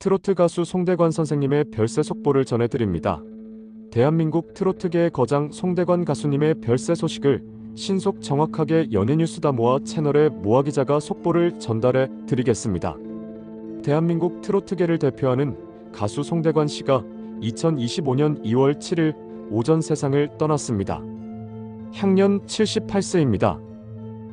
트로트 가수 송대관 선생님의 별세 속보를 전해드립니다. 대한민국 트로트계의 거장 송대관 가수님의 별세 소식을 신속 정확하게 연예뉴스다 모아 채널의 모아 기자가 속보를 전달해 드리겠습니다. 대한민국 트로트계를 대표하는 가수 송대관 씨가 2025년 2월 7일 오전 세상을 떠났습니다. 향년 78세입니다.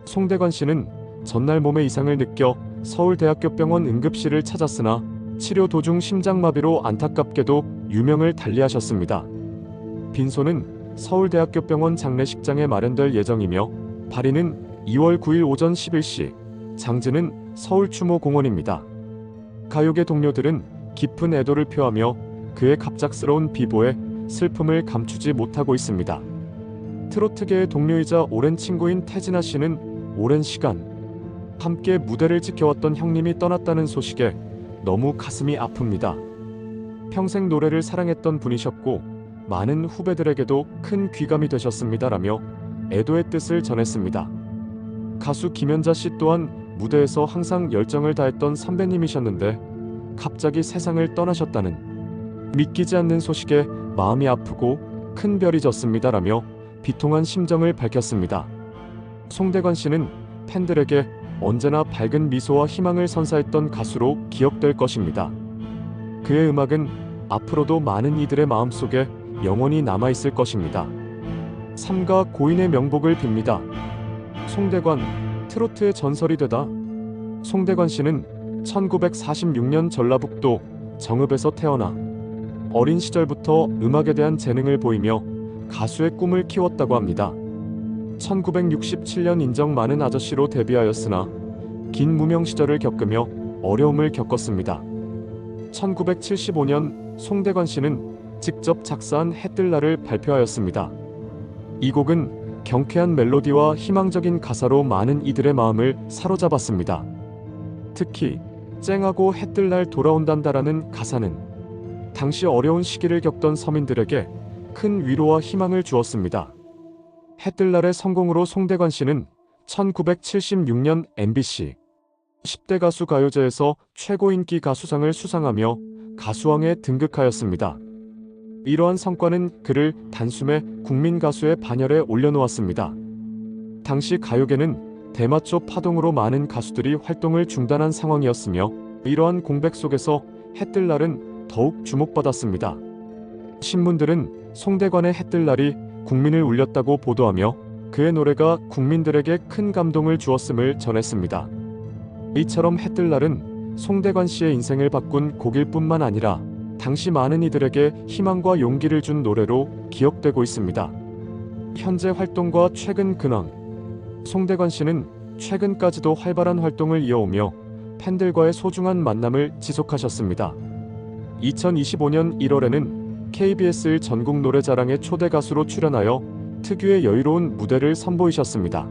송대관 씨는 전날 몸의 이상을 느껴 서울대학교 병원 응급실을 찾았으나 치료 도중 심장마비로 안타깝게도 유명을 달리하셨습니다. 빈소는 서울대학교 병원 장례식장에 마련될 예정이며 발인은 2월 9일 오전 11시, 장지는 서울 추모공원입니다. 가요계 동료들은 깊은 애도를 표하며 그의 갑작스러운 비보에 슬픔을 감추지 못하고 있습니다. 트로트계의 동료이자 오랜 친구인 태진아 씨는 오랜 시간 함께 무대를 지켜왔던 형님이 떠났다는 소식에 너무 가슴이 아픕니다. 평생 노래를 사랑했던 분이셨고 많은 후배들에게도 큰 귀감이 되셨습니다라며 애도의 뜻을 전했습니다. 가수 김연자 씨 또한 무대에서 항상 열정을 다했던 선배님이셨는데 갑자기 세상을 떠나셨다는 믿기지 않는 소식에 마음이 아프고 큰 별이 졌습니다라며 비통한 심정을 밝혔습니다. 송대관 씨는 팬들에게 언제나 밝은 미소와 희망을 선사했던 가수로 기억될 것입니다. 그의 음악은 앞으로도 많은 이들의 마음속에 영원히 남아있을 것입니다. 삼가 고인의 명복을 빕니다. 송대관, 트로트의 전설이 되다. 송대관 씨는 1946년 전라북도 정읍에서 태어나 어린 시절부터 음악에 대한 재능을 보이며 가수의 꿈을 키웠다고 합니다. 1967년 인정 많은 아저씨로 데뷔하였으나 긴 무명 시절을 겪으며 어려움을 겪었습니다. 1975년 송대관 씨는 직접 작사한 해뜰 날을 발표하였습니다. 이 곡은 경쾌한 멜로디와 희망적인 가사로 많은 이들의 마음을 사로잡았습니다. 특히 쨍하고 해뜰 날 돌아온단다라는 가사는 당시 어려운 시기를 겪던 서민들에게 큰 위로와 희망을 주었습니다. 해뜰날의 성공으로 송대관 씨는 1976년 MBC 10대 가수 가요제에서 최고 인기 가수상을 수상하며 가수왕에 등극하였습니다. 이러한 성과는 그를 단숨에 국민 가수의 반열에 올려놓았습니다. 당시 가요계는 대마초 파동으로 많은 가수들이 활동을 중단한 상황이었으며 이러한 공백 속에서 해뜰날은 더욱 주목받았습니다. 신문들은 송대관의 해뜰날이 국민을 울렸다고 보도하며 그의 노래가 국민들에게 큰 감동을 주었음을 전했습니다. 이처럼 해뜰 날은 송대관 씨의 인생을 바꾼 곡일 뿐만 아니라 당시 많은 이들에게 희망과 용기를 준 노래로 기억되고 있습니다. 현재 활동과 최근 근황 송대관 씨는 최근까지도 활발한 활동을 이어오며 팬들과의 소중한 만남을 지속하셨습니다. 2025년 1월에는 KBS 전국 노래자랑의 초대 가수로 출연하여 특유의 여유로운 무대를 선보이셨습니다.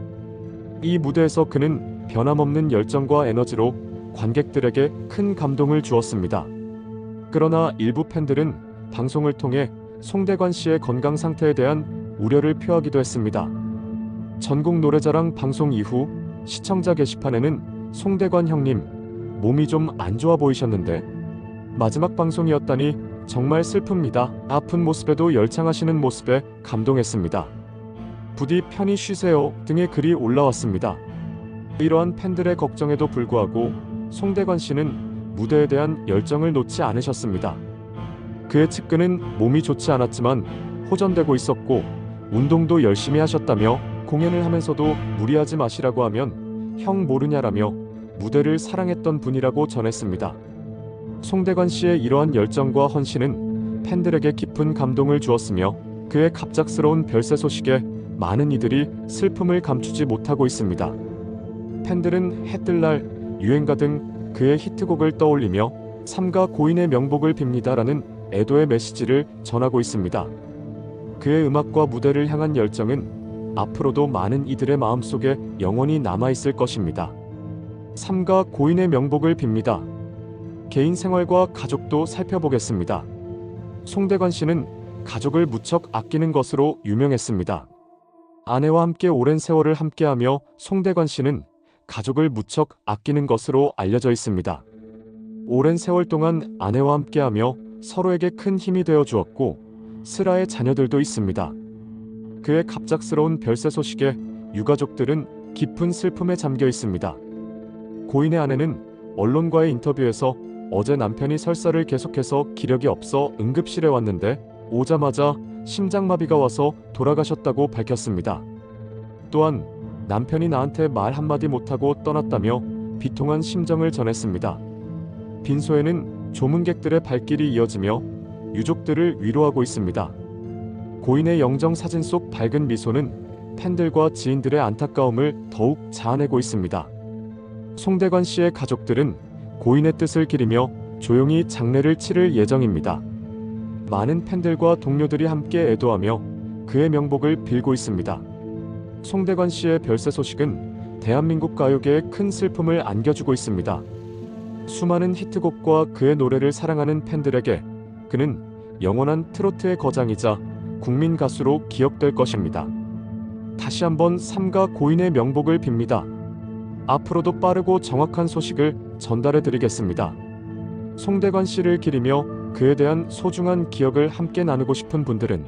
이 무대에서 그는 변함없는 열정과 에너지로 관객들에게 큰 감동을 주었습니다. 그러나 일부 팬들은 방송을 통해 송대관 씨의 건강 상태에 대한 우려를 표하기도 했습니다. 전국 노래자랑 방송 이후 시청자 게시판에는 송대관 형님 몸이 좀 안 좋아 보이셨는데 마지막 방송이었다니 정말 슬픕니다. 아픈 모습에도 열창하시는 모습에 감동했습니다. 부디 편히 쉬세요 등의 글이 올라왔습니다. 이러한 팬들의 걱정에도 불구하고 송대관 씨는 무대에 대한 열정을 놓지 않으셨습니다. 그의 측근은 몸이 좋지 않았지만 호전되고 있었고 운동도 열심히 하셨다며 공연을 하면서도 무리하지 마시라고 하면 형 모르냐라며 무대를 사랑했던 분이라고 전했습니다. 송대관 씨의 이러한 열정과 헌신은 팬들에게 깊은 감동을 주었으며 그의 갑작스러운 별세 소식에 많은 이들이 슬픔을 감추지 못하고 있습니다. 팬들은 해뜰 날, 유행가 등 그의 히트곡을 떠올리며 삼가 고인의 명복을 빕니다라는 애도의 메시지를 전하고 있습니다. 그의 음악과 무대를 향한 열정은 앞으로도 많은 이들의 마음속에 영원히 남아있을 것입니다. 삼가 고인의 명복을 빕니다. 개인 생활과 가족도 살펴보겠습니다. 송대관 씨는 가족을 무척 아끼는 것으로 유명했습니다. 아내와 함께 오랜 세월을 함께하며 송대관 씨는 가족을 무척 아끼는 것으로 알려져 있습니다. 오랜 세월 동안 아내와 함께하며 서로에게 큰 힘이 되어 주었고 슬아의 자녀들도 있습니다. 그의 갑작스러운 별세 소식에 유가족들은 깊은 슬픔에 잠겨 있습니다. 고인의 아내는 언론과의 인터뷰에서 어제 남편이 설사를 계속해서 기력이 없어 응급실에 왔는데 오자마자 심장마비가 와서 돌아가셨다고 밝혔습니다. 또한 남편이 나한테 말 한마디 못하고 떠났다며 비통한 심정을 전했습니다. 빈소에는 조문객들의 발길이 이어지며 유족들을 위로하고 있습니다. 고인의 영정 사진 속 밝은 미소는 팬들과 지인들의 안타까움을 더욱 자아내고 있습니다. 송대관 씨의 가족들은 고인의 뜻을 기리며 조용히 장례를 치를 예정입니다. 많은 팬들과 동료들이 함께 애도하며 그의 명복을 빌고 있습니다. 송대관 씨의 별세 소식은 대한민국 가요계에 큰 슬픔을 안겨주고 있습니다. 수많은 히트곡과 그의 노래를 사랑하는 팬들에게 그는 영원한 트로트의 거장이자 국민 가수로 기억될 것입니다. 다시 한번 삼가 고인의 명복을 빕니다. 앞으로도 빠르고 정확한 소식을 전달해 드리겠습니다. 송대관 씨를 기리며 그에 대한 소중한 기억을 함께 나누고 싶은 분들은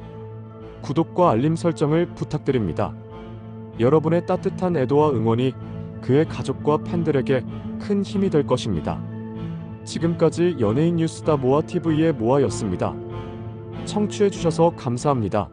구독과 알림 설정을 부탁드립니다. 여러분의 따뜻한 애도와 응원이 그의 가족과 팬들에게 큰 힘이 될 것입니다. 지금까지 연예인 뉴스다 모아 TV의 모아였습니다. 청취해 주셔서 감사합니다.